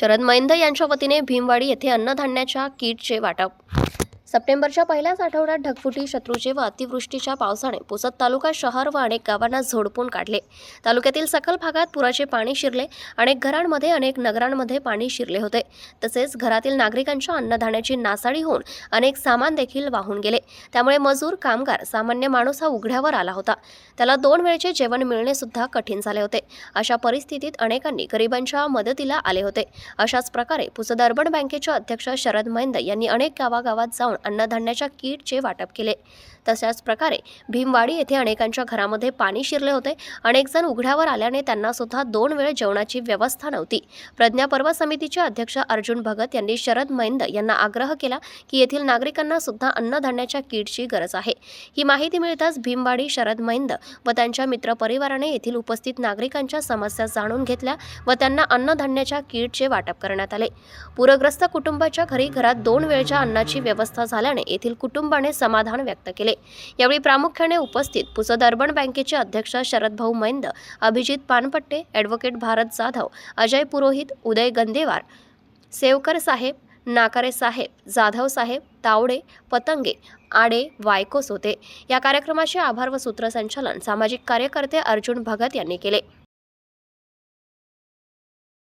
शरद मैंद यांच्या वतीने भीमवाडी येथे अन्नधान्याच्या किटचे वाटप सप्टेंबरच्या पहिल्याच आठवड्यात ढगफुटी शत्रूचे व अतिवृष्टीच्या पावसाने पुसद तालुका शहर व अनेक गावांना झोडपून काढले. तालुक्यातील सकल भागात पुराचे पाणी शिरले. अनेक घरांमध्ये अनेक नगरांमध्ये पाणी शिरले होते. तसेच घरातील नागरिकांच्या अन्नधान्याची नासाडी होऊन अनेक सामान देखील वाहून गेले. त्यामुळे मजूर कामगार सामान्य माणूस हा उघड्यावर आला होता. त्याला दोन वेळचे जेवण मिळणे सुद्धा कठीण झाले होते. अशा परिस्थितीत अनेकांनी गरिबांच्या मदतीला आले होते. अशाच प्रकारे पुसद अर्बन बँकेचे अध्यक्ष शरद मैंद यांनी अनेक गावागावात जाऊन अन्नधान्याच्या किटचे वाटप केले. तशाच प्रकारे भीमवाडी येथे अनेकांच्या घरामध्ये पाणी शिरले होते. अनेक जण उघड्यावर आल्याने त्यांना सुद्धा दोन वेळ जेवणाची व्यवस्था नव्हती. प्रज्ञा पर्व समितीचे अध्यक्ष अर्जुन भगत यांनी शरद मैंद यांना आग्रह केला की येथील नागरिकांना सुद्धा अन्नधान्याच्या किटची गरज आहे. ही माहिती मिळताच भीमवाडी शरद मैंद व त्यांच्या मित्रपरिवाराने येथील उपस्थित नागरिकांच्या समस्या जाणून घेतल्या व त्यांना अन्नधान्याच्या किटचे वाटप करण्यात आले. पूरग्रस्त कुटुंबाच्या घरी घरात दोन वेळच्या अन्नाची व्यवस्था झाल्याने येथील कुटुंबाने समाधान व्यक्त केले. यावेळी प्रामुख्याने उपस्थित पुसद अर्बन बँकेचे अध्यक्ष शरदभाऊ मैंद अभिजित पानपट्टे ॲडव्होकेट भारत जाधव अजय पुरोहित उदय गंदेवार सेवकर साहेब नाकारे साहेब जाधव साहेब तावडे पतंगे आडे वायकोस होते. या कार्यक्रमाचे आभार व सूत्रसंचालन सामाजिक कार्यकर्ते अर्जुन भगत यांनी केले.